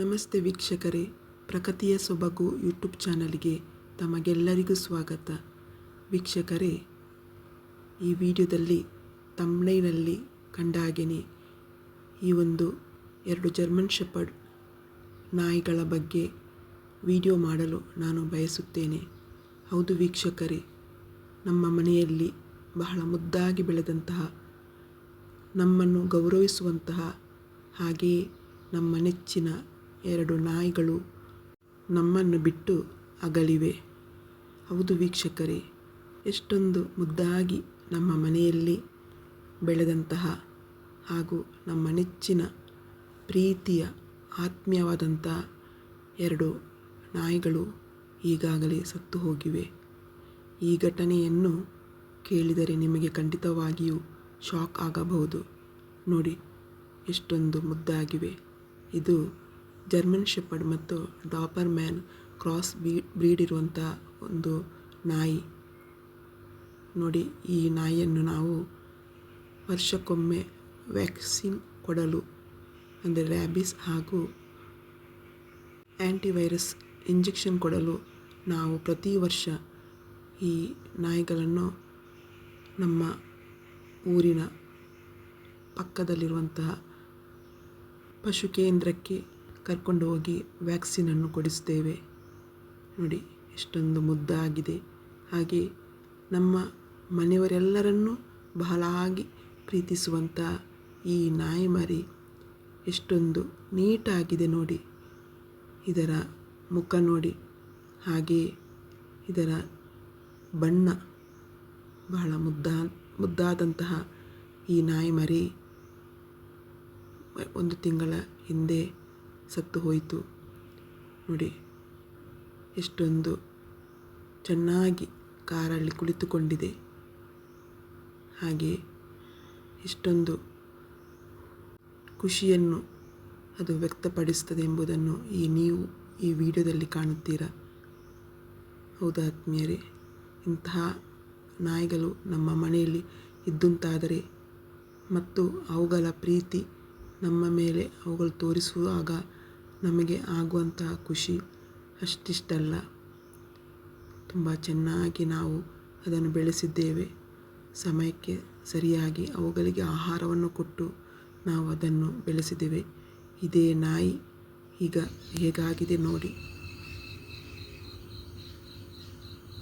ನಮಸ್ತೆ ವೀಕ್ಷಕರೇ. ಪ್ರಕೃತಿಯ ಸೊಬಗು ಯೂಟ್ಯೂಬ್ ಚಾನಲ್ಗೆ ತಮಗೆಲ್ಲರಿಗೂ ಸ್ವಾಗತ. ವೀಕ್ಷಕರೇ, ಈ ವಿಡಿಯೋದಲ್ಲಿ ತಮ್ಮೈನಲ್ಲಿ ಕಂಡ ಹಾಗೆಯೇ ಈ ಒಂದು ಎರಡು ಜರ್ಮನ್ ಶೆಪರ್ಡ್ ನಾಯಿಗಳ ಬಗ್ಗೆ ವಿಡಿಯೋ ಮಾಡಲು ನಾನು ಬಯಸುತ್ತೇನೆ. ಹೌದು ವೀಕ್ಷಕರೇ, ನಮ್ಮ ಮನೆಯಲ್ಲಿ ಬಹಳ ಮುದ್ದಾಗಿ ಬೆಳೆದಂತಹ, ನಮ್ಮನ್ನು ಗೌರವಿಸುವಂತಹ ಹಾಗೆಯೇ ನಮ್ಮ ನೆಚ್ಚಿನ ಎರಡು ನಾಯಿಗಳು ನಮ್ಮನ್ನು ಬಿಟ್ಟು ಅಗಲಿವೆ. ಹೌದು ವೀಕ್ಷಕರೇ, ಎಷ್ಟೊಂದು ಮುದ್ದಾಗಿ ನಮ್ಮ ಮನೆಯಲ್ಲಿ ಬೆಳೆದಂತಹ ಹಾಗೂ ನಮ್ಮ ನೆಚ್ಚಿನ ಪ್ರೀತಿಯ ಆತ್ಮೀಯವಾದಂಥ ಎರಡು ನಾಯಿಗಳು ಈಗಾಗಲೇ ಸತ್ತು ಹೋಗಿವೆ. ಈ ಘಟನೆಯನ್ನು ಕೇಳಿದರೆ ನಿಮಗೆ ಖಂಡಿತವಾಗಿಯೂ ಶಾಕ್ ಆಗಬಹುದು. ನೋಡಿ, ಎಷ್ಟೊಂದು ಮುದ್ದಾಗಿವೆ. ಇದು ಜರ್ಮನ್ ಶೆಪರ್ಡ್ ಮತ್ತು ಡಾಪರ್ ಮ್ಯಾನ್ ಕ್ರಾಸ್ ಬೀ ಬ್ರೀಡ್ ಇರುವಂಥ ಒಂದು ನಾಯಿ. ನೋಡಿ, ಈ ನಾಯಿಯನ್ನು ನಾವು ವರ್ಷಕ್ಕೊಮ್ಮೆ ವ್ಯಾಕ್ಸಿನ್ ಕೊಡಲು, ಅಂದರೆ ರ್ಯಾಬಿಸ್ ಹಾಗೂ ಆ್ಯಂಟಿವೈರಸ್ ಇಂಜೆಕ್ಷನ್ ಕೊಡಲು ನಾವು ಪ್ರತಿ ವರ್ಷ ಈ ನಾಯಿಗಳನ್ನು ನಮ್ಮ ಊರಿನ ಪಕ್ಕದಲ್ಲಿರುವಂತಹ ಪಶು ಕೇಂದ್ರಕ್ಕೆ ಕರ್ಕೊಂಡು ಹೋಗಿ ವ್ಯಾಕ್ಸಿನನ್ನು ಕೊಡಿಸ್ತೇವೆ. ನೋಡಿ, ಎಷ್ಟೊಂದು ಮುದ್ದಾಗಿದೆ. ಹಾಗೆ ನಮ್ಮ ಮನೆಯವರೆಲ್ಲರನ್ನೂ ಬಹಳಾಗಿ ಪ್ರೀತಿಸುವಂಥ ಈ ನಾಯಿ ಮರಿ ಎಷ್ಟೊಂದು ನೀಟಾಗಿದೆ ನೋಡಿ. ಇದರ ಮುಖ ನೋಡಿ. ಹಾಗೆ ಇದರ ಬಣ್ಣ ಬಹಳ ಮುದ್ದಾ, ಮುದ್ದಾದಂತಹ ಈ ನಾಯಿ ಮರಿ ಒಂದು ತಿಂಗಳ ಹಿಂದೆ ಸತ್ತು ಹೋಯಿತು. ನೋಡಿ, ಎಷ್ಟೊಂದು ಚೆನ್ನಾಗಿ ಕಾರಲ್ಲಿ ಕುಳಿತುಕೊಂಡಿದೆ. ಹಾಗೆ ಎಷ್ಟೊಂದು ಖುಷಿಯನ್ನು ಅದು ವ್ಯಕ್ತಪಡಿಸ್ತದೆ ಎಂಬುದನ್ನು ಈ ನೀವು ಈ ವಿಡಿಯೋದಲ್ಲಿ ಕಾಣುತ್ತೀರಾ? ಹೌದಾ ಆತ್ಮೀಯರೇ? ಇಂತಹ ನಾಯಿಗಳು ನಮ್ಮ ಮನೆಯಲ್ಲಿ ಇದ್ದುಂತಾದರೆ ಮತ್ತು ಅವುಗಳ ಪ್ರೀತಿ ನಮ್ಮ ಮೇಲೆ ಅವುಗಳು ತೋರಿಸುವಾಗ ನಮಗೆ ಆಗುವಂತಹ ಖುಷಿ ಅಷ್ಟಿಷ್ಟಲ್ಲ. ತುಂಬ ಚೆನ್ನಾಗಿ ನಾವು ಅದನ್ನು ಬೆಳೆಸಿದ್ದೇವೆ. ಸಮಯಕ್ಕೆ ಸರಿಯಾಗಿ ಅವುಗಳಿಗೆ ಆಹಾರವನ್ನು ಕೊಟ್ಟು ನಾವು ಅದನ್ನು ಬೆಳೆಸಿದ್ದೇವೆ. ಇದೇ ನಾಯಿ ಈಗ ಹೇಗಾಗಿದೆ ನೋಡಿ.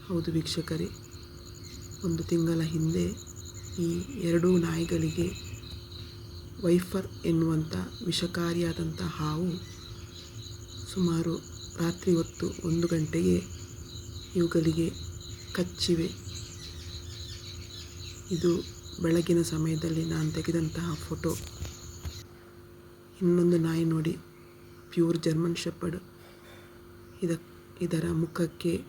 ಹೌದು ವೀಕ್ಷಕರೇ, ಒಂದು ತಿಂಗಳ ಹಿಂದೆ ಈ ಎರಡೂ ನಾಯಿಗಳಿಗೆ ವೈಫರ್ ಎನ್ನುವಂಥ ವಿಷಕಾರಿಯಾದಂಥ ಹಾವು ಸುಮಾರು ರಾತ್ರಿ ಹೊತ್ತು ಒಂದು ಗಂಟೆಗೆ ಇವುಗಳಿಗೆ ಕಚ್ಚಿವೆ. ಇದು ಬೆಳಗಿನ ಸಮಯದಲ್ಲಿ ನಾನು ತೆಗೆದಂತಹ ಫೋಟೋ. ಇನ್ನೊಂದು ನಾಯಿ ನೋಡಿ ಪ್ಯೂರ್ ಜರ್ಮನ್ ಶೆಪರ್ಡ್. ಇದ ಇದರ ಮುಖಕ್ಕೆ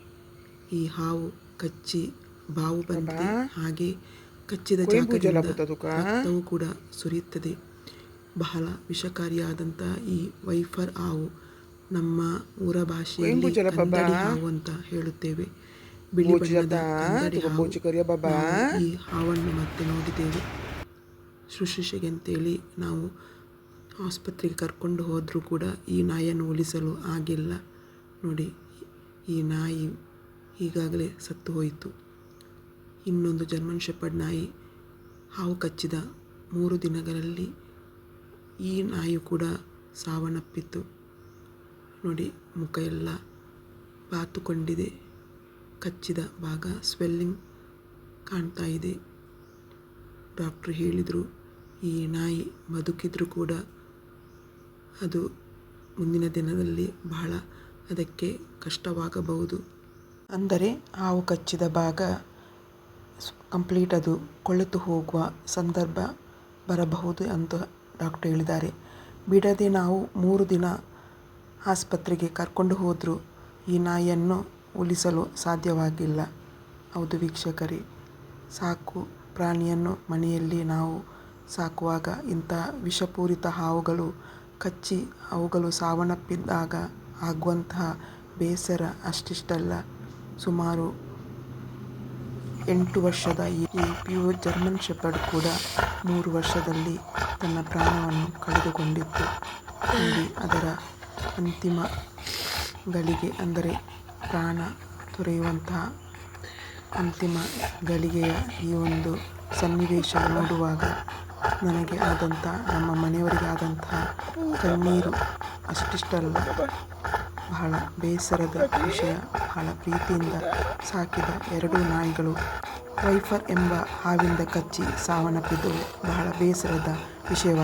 ಈ ಹಾವು ಕಚ್ಚಿ ಬಾವು ಬಂದಿದೆ ಹಾಗೆ ಕಚ್ಚಿದ ಜಾಗದಿಂದ ರಕ್ತವೂ ಕೂಡ ಸುರಿಯುತ್ತದೆ. ಬಹಳ ವಿಷಕಾರಿಯಾದಂತಹ ಈ ವೈಫರ್ ಹಾವು ನಮ್ಮ ಊರ ಭಾಷೆಯಲ್ಲಿ ಕನ್ನಡಿ ಹಾವು ಅಂತ ಹೇಳುತ್ತೇವೆ. ಬಿಳಿ ಬಣ್ಣದ ಕಂದಡಿ ಹಾವು. ನಾವು ಈ ಹಾವನ್ನು ಮತ್ತೆ ನೋಡಿದ್ದೇವೆ. ಶುಶ್ರೂಷೆಗೆ ಅಂತೇಳಿ ನಾವು ಆಸ್ಪತ್ರೆಗೆ ಕರ್ಕೊಂಡು ಹೋದರೂ ಕೂಡ ಈ ನಾಯಿಯನ್ನು ಉಳಿಸಲು ಆಗಿಲ್ಲ. ನೋಡಿ ಈ ನಾಯಿ ಈಗಾಗಲೇ ಸತ್ತು ಹೋಯಿತು. ಇನ್ನೊಂದು ಜರ್ಮನ್ ಶೆಪರ್ಡ್ ನಾಯಿ ಹಾವು ಕಚ್ಚಿದ ಮೂರು ದಿನಗಳಲ್ಲಿ ಈ ನಾಯಿ ಕೂಡ ಸಾವನ್ನಪ್ಪಿತು ನೋಡಿ ಮುಖ ಎಲ್ಲ ಬಾತುಕೊಂಡಿದೆ. ಕಚ್ಚಿದ ಭಾಗ ಸ್ವೆಲ್ಲಿಂಗ್ ಕಾಣ್ತಾ ಇದೆ. ಡಾಕ್ಟ್ರ್ ಹೇಳಿದರು, ಈ ನಾಯಿ ಬದುಕಿದ್ರೂ ಕೂಡ ಅದು ಮುಂದಿನ ದಿನದಲ್ಲಿ ಬಹಳ ಅದಕ್ಕೆ ಕಷ್ಟವಾಗಬಹುದು. ಅಂದರೆ ಹಾವು ಕಚ್ಚಿದ ಭಾಗ ಕಂಪ್ಲೀಟ್ ಅದು ಕೊಳೆತು ಹೋಗುವ ಸಂದರ್ಭ ಬರಬಹುದು ಅಂತ ಡಾಕ್ಟರ್ ಹೇಳಿದ್ದಾರೆ. ಬಿಡದೆ ನಾವು ಮೂರು ದಿನ ಆಸ್ಪತ್ರೆಗೆ ಕರ್ಕೊಂಡು ಹೋದರೂ. ಈ ನಾಯಿಯನ್ನು ಉಳಿಸಲು ಸಾಧ್ಯವಾಗಿಲ್ಲ. ಹೌದು ವೀಕ್ಷಕರೇ, ಸಾಕು ಪ್ರಾಣಿಯನ್ನು ಮನೆಯಲ್ಲಿ ನಾವು ಸಾಕುವಾಗ ಇಂಥ ವಿಷಪೂರಿತ ಹಾವುಗಳು ಕಚ್ಚಿ ಅವುಗಳು ಸಾವನ್ನಪ್ಪಿದ್ದಾಗ ಆಗುವಂತಹ ಬೇಸರ ಅಷ್ಟಿಷ್ಟಲ್ಲ. ಸುಮಾರು ಎಂಟು ವರ್ಷದ ಈ ಪ್ಯೂ ಜರ್ಮನ್ ಶೆಪರ್ಡ್ ಕೂಡ ಮೂರು ವರ್ಷದಲ್ಲಿ ತನ್ನ ಪ್ರಾಣವನ್ನು ಕಳೆದುಕೊಂಡಿತ್ತು. ಅದರ ಅಂತಿಮ ಗಳಿಗೆ ಅಂದರೆ ಪ್ರಾಣ ತೊರೆಯುವಂತಹ ಅಂತಿಮ ಗಳಿಗೆಯ ಈ ಒಂದು ಸನ್ನಿವೇಶ ನೋಡುವಾಗ ನನಗೆ ಆದಂಥ, ನಮ್ಮ ಮನೆಯವರಿಗೆ ಆದಂತಹ ಕಣ್ಣೀರು ಅಷ್ಟಿಷ್ಟಲ್ಲ. ಬಹಳ ಬೇಸರದ ವಿಷಯ, ಬಹಳ ಪ್ರೀತಿಯಿಂದ ಸಾಕಿದ ಎರಡೂ ನಾಯಿಗಳು. ರೈಫರ್ ಎಂಬ ಹಾವಿಂದ ಕಚ್ಚಿ ಸಾವನ್ನಪ್ಪಿದ್ದು ಬಹಳ ಬೇಸರದ ವಿಷಯವಾಗಿದೆ.